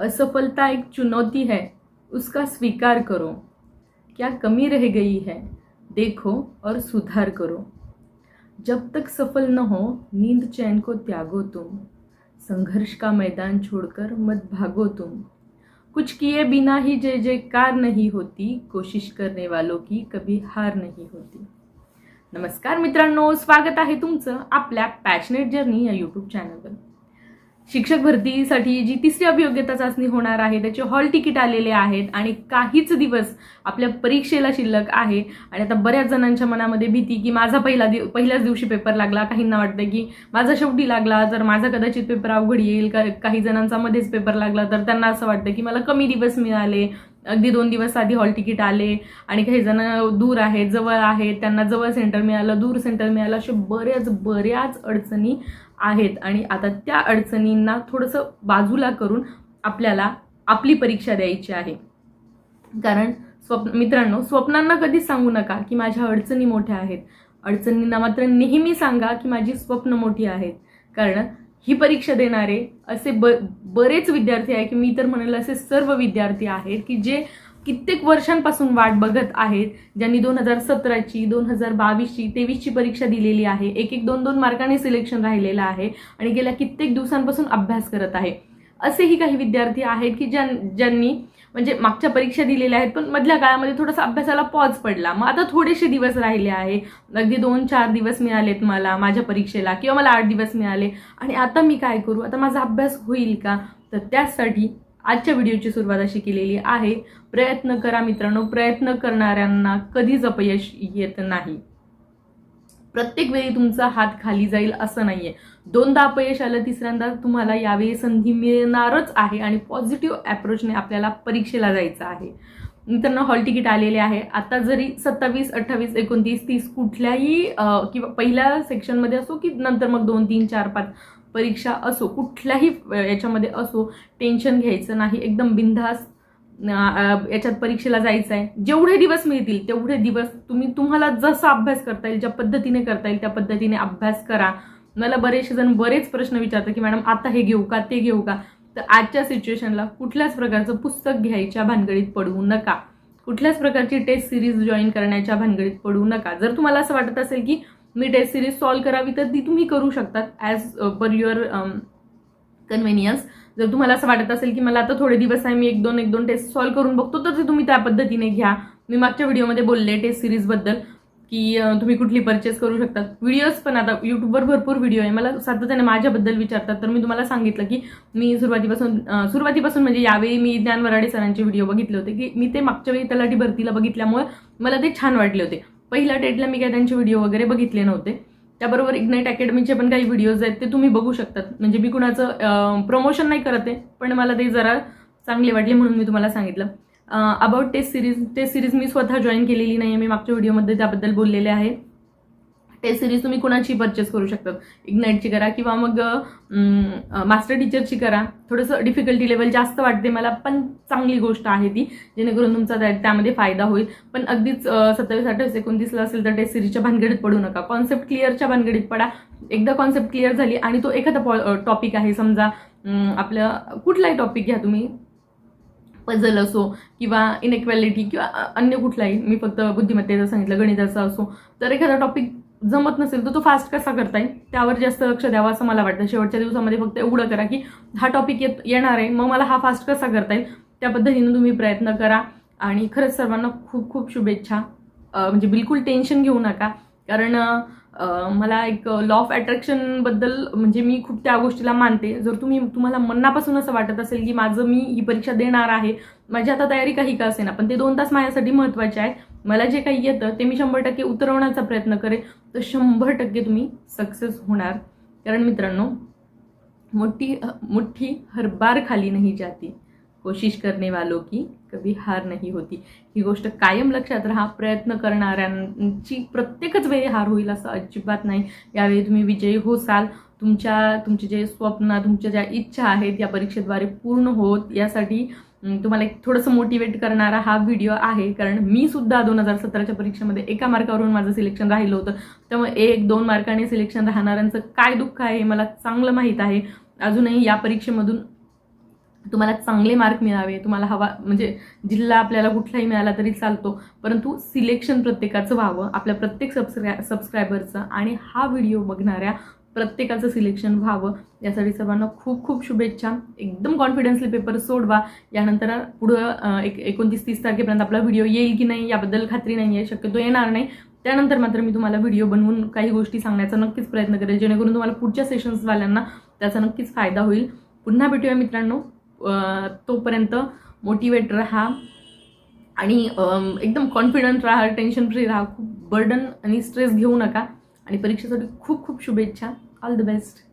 असफलता एक चुनौती है उसका स्वीकार करो। क्या कमी रह गई है देखो और सुधार करो। जब तक सफल न हो नींद चैन को त्यागो तुम। संघर्ष का मैदान छोड़कर मत भागो तुम। कुछ किए बिना ही जय जयकार नहीं होती कोशिश करने वालों की कभी हार नहीं होती। नमस्कार मित्रांनो स्वागत आहे तुमचं आपल्या पॅशनेट जर्नी या यूट्यूब चॅनलवर शिक्षक भरतीसाठी जी तिसरी अभियोग्यता चाचणी होणार आहे त्याचे हॉल तिकीट आलेले आहेत आणि काहीच दिवस आपल्या परीक्षेला शिल्लक आहे. आणि आता बऱ्याच जणांच्या मनामध्ये भीती की माझा पहिला दिव पहिल्याच दिवशी पेपर लागला. काहींना वाटतं की माझा शेवटी लागला तर माझा कदाचित पेपर अवघड येईल का काही जणांचा मध्येच पेपर लागला तर त्यांना असं वाटतं की मला कमी दिवस मिळाले. अगदी दोन दिवस आधी हॉल तिकीट आले आणि काही जण दूर आहेत जवळ आहेत त्यांना जवळ सेंटर मिळालं दूर सेंटर मिळालं असे बऱ्याच बऱ्याच अडचणी आहेत. आणि आता त्या अडचणींना थोडंसं बाजूला करून आपल्याला आपली परीक्षा द्यायची आहे. कारण स्वप्न मित्रांनो स्वप्नांना कधीच सांगू नका की माझ्या अडचणी मोठ्या आहेत. अडचणींना मात्र नेहमी सांगा की माझी स्वप्न मोठी आहेत. कारण ही परीक्षा देणारे असे ब बरेच विद्यार्थी आहे की मी तर म्हणेल असे सर्व विद्यार्थी आहेत की जे कित्येक वर्षांपासून वाट बघत आहेत ज्यांनी दोन हजार सतराची दोन हजार बावीसची तेवीसची परीक्षा दिलेली आहे एक एक दोन दोन मार्काने सिलेक्शन राहिलेलं आहे आणि गेल्या कित्येक दिवसांपासून अभ्यास करत आहे. असेही काही विद्यार्थी आहेत की ज्यां ज्यांनी म्हणजे मागच्या परीक्षा दिलेल्या आहेत पण मधल्या काळामध्ये थोडासा अभ्यासाला पॉज पडला. मग आता थोडेसे दिवस राहिले आहे. अगदी दोन चार दिवस मिळालेत मला माझ्या परीक्षेला किंवा मला आठ दिवस मिळाले. आणि आता मी काय करू? आता माझा अभ्यास होईल का? तर त्यासाठी आजच्या व्हिडिओची सुरुवात अशी केलेली आहे. प्रयत्न करा मित्रांनो. प्रयत्न करणाऱ्यांना कधीच अपयश येत नाही. प्रत्येक वेळी तुमचा हात खाली जाईल असं नाही आहे दोनदा अपयश आलं तिसऱ्यांदा तुम्हाला यावेळी संधी मिळणारच आहे आणि पॉझिटिव्ह अप्रोचने आपल्याला परीक्षेला जायचं आहे. मित्रांनो हॉल तिकीट आलेले आहे. आता जरी सत्तावीस अठ्ठावीस एकोणतीस तीस कुठल्याही किंवा पहिल्या सेक्शनमध्ये असो की नंतर मग दोन तीन चार पाच परीक्षा असो कुठल्याही याच्यामध्ये असो टेन्शन घ्यायचं नाही. एकदम बिनधास्त याच्यात परीक्षेला जायचं आहे जेवढे दिवस मिळतील तेवढे दिवस तुम्ही तुम्हाला जसा अभ्यास करता येईल ज्या पद्धतीने करता येईल त्या पद्धतीने अभ्यास करा. मला बरेचसे जण बरेच प्रश्न विचारतात की मॅडम आता हे घेऊ का? ते घेऊ का? तर आजच्या सिच्युएशनला कुठल्याच प्रकारचं पुस्तक घ्यायच्या भानगडीत पडू नका. कुठल्याच प्रकारची टेस्ट सिरीज जॉईन करण्याच्या भानगडीत पडू नका. जर तुम्हाला असं वाटत असेल की मी टेस्ट सिरीज सॉल्व्ह करावी तर ती तुम्ही करू शकतात ॲज पर युअर कन्व्हिनियन्स जर तुम्हाला असं वाटत असेल की मला आता थोडे दिवस आहे मी एक दोन एक दोन टेस्ट सॉल्व्ह करून बघतो तर ते तुम्ही त्या पद्धतीने घ्या. मी मागच्या व्हिडिओमध्ये बोलले टेस्ट सिरीजबद्दल की तुम्ही कुठली परचेस करू शकतात व्हिडिओज पण आता यूट्यूबवर भरपूर व्हिडिओ आहे. मला सातत्याने माझ्याबद्दल विचारतात. तर मी तुम्हाला सांगितलं की मी सुरुवातीपासून सुरुवातीपासून म्हणजे यावेळी मी ज्ञान वराडे सरांचे व्हिडिओ बघितले होते की मी ते मागच्या वेळी तलाठी भरतीला बघितल्यामुळे मला ते छान वाटले होते. पहिल्या टेटला मी काय त्यांचे व्हिडिओ वगैरे बघितले नव्हते. त्याबरोबर इग्नाईट अकॅडमीचे पण काही व्हिडिओज आहेत ते तुम्ही बघू शकतात. म्हणजे मी कुणाचं प्रमोशन नाही करत आहे पण मला ते जरा चांगले वाटले म्हणून मी तुम्हाला सांगितलं. About test series test series मी स्वतः जॉईन केलेली नाही मी मागच्या व्हिडिओमध्ये त्याबद्दल बोललेले आहे. टेस्ट सिरीज तुम्ही कुणाची परचेस करू शकतात इग्नाईटची करा किंवा मग मास्टर टीचरची करा. थोडंसं डिफिकल्टी लेवल जास्त वाटते मला पण चांगली गोष्ट आहे ती जेणेकरून तुमचा त्यामध्ये फायदा होईल. पण अगदीच सत्तावीस अठ्ठावीस एकोणतीसला असेल तर टेस्ट सिरीजच्या भानगडीत पडू नका. कॉन्सेप्ट क्लिअरच्या भानगडीत पडा. एकदा कॉन्सेप्ट क्लिअर झाली आणि तो एखादा टॉपिक आहे समजा आपलं कुठलाही टॉपिक घ्या तुम्ही. पझल असो किंवा इनइक्वॅलिटी किंवा अन्य कुठलाही मी फक्त बुद्धिमत्तेचं सांगितलं गणिताचं असो. तर एखादा टॉपिक जमत नसेल तर तो फास्ट कसा करता येईल त्यावर जास्त लक्ष द्यावं असं मला वाटतं. शेवटच्या दिवसामध्ये फक्त एवढं करा की हा टॉपिक येत येणार आहे. मग मला हा फास्ट कसा करता येईल त्या पद्धतीनं तुम्ही प्रयत्न करा. आणि खरंच सर्वांना खूप खूप शुभेच्छा. म्हणजे बिलकुल टेन्शन घेऊ नका. कारण मला एक लॉ ऑफ अट्रॅक्शनबद्दल म्हणजे मी खूप त्या गोष्टीला मानते. जर तुम्ही तुम्हाला मनापासून असं वाटत असेल की माझं मी ही परीक्षा देणार आहे माझी आता तयारी काही का असेना पण ते दोन तास माझ्यासाठी महत्त्वाचे आहे मला जे काही येतं ते मी शंभर टक्के उतरवण्याचा प्रयत्न करेन. तर शंभर टक्के तुम्ही सक्सेस होणार. कारण मित्रांनो मोठी मोठी हरबार खाली नाही जाती. कोशिश करणे वालों की कभी हार नाही होती. ही गोष्ट कायम लक्षात राहा. प्रयत्न करणाऱ्यांची प्रत्येकच वेळी हार होईल असं अजिबात नाही. यावेळी तुम्ही विजयी होसाल. तुमच्या तुमचे जे स्वप्न तुमच्या ज्या इच्छा आहेत या परीक्षेद्वारे पूर्ण होत. यासाठी तुम्हाला एक थोडंसं मोटिवेट करणारा हा व्हिडिओ आहे. कारण मी सुद्धा दोन हजार सतराच्या परीक्षेमध्ये एका मार्कावरून माझं सिलेक्शन राहिलं होतं. त्यामुळे एक दोन मार्काने सिलेक्शन राहणाऱ्यांचं काय दुःख आहे हे मला चांगलं माहीत आहे. अजूनही या परीक्षेमधून तुम्हाला चांगले मार्क मिळावे तुम्हाला हवा म्हणजे जिल्हा आपल्याला कुठलाही मिळाला तरी चालतो. परंतु सिलेक्शन प्रत्येकाचं व्हावं आपल्या प्रत्येक सबस्क्राय सबस्क्रायबरचं आणि हा व्हिडिओ बघणाऱ्या प्रत्येकाचं सिलेक्शन व्हावं यासाठी सर्वांना खूप खूप शुभेच्छा. एकदम कॉन्फिडन्सली पेपर सोडवा. यानंतर पुढं एक एकोणतीस तीस तारखेपर्यंत आपला व्हिडिओ येईल की नाही याबद्दल खात्री नाही आहे शक्यतो येणार नाही. त्यानंतर मात्र मी तुम्हाला व्हिडिओ बनवून काही गोष्टी सांगण्याचा नक्कीच प्रयत्न करेल जेणेकरून तुम्हाला पुढच्या सेशन्सवाल्यांना त्याचा नक्कीच फायदा होईल. पुन्हा भेटूया मित्रांनो. तोपर्यंत मोटिवेट राहा. आणि एकदम कॉन्फिडंट राहा टेन्शन फ्री राहा. खूप बर्डन आणि स्ट्रेस घेऊ नका. आणि परीक्षेसाठी खूप खूप शुभेच्छा. All the best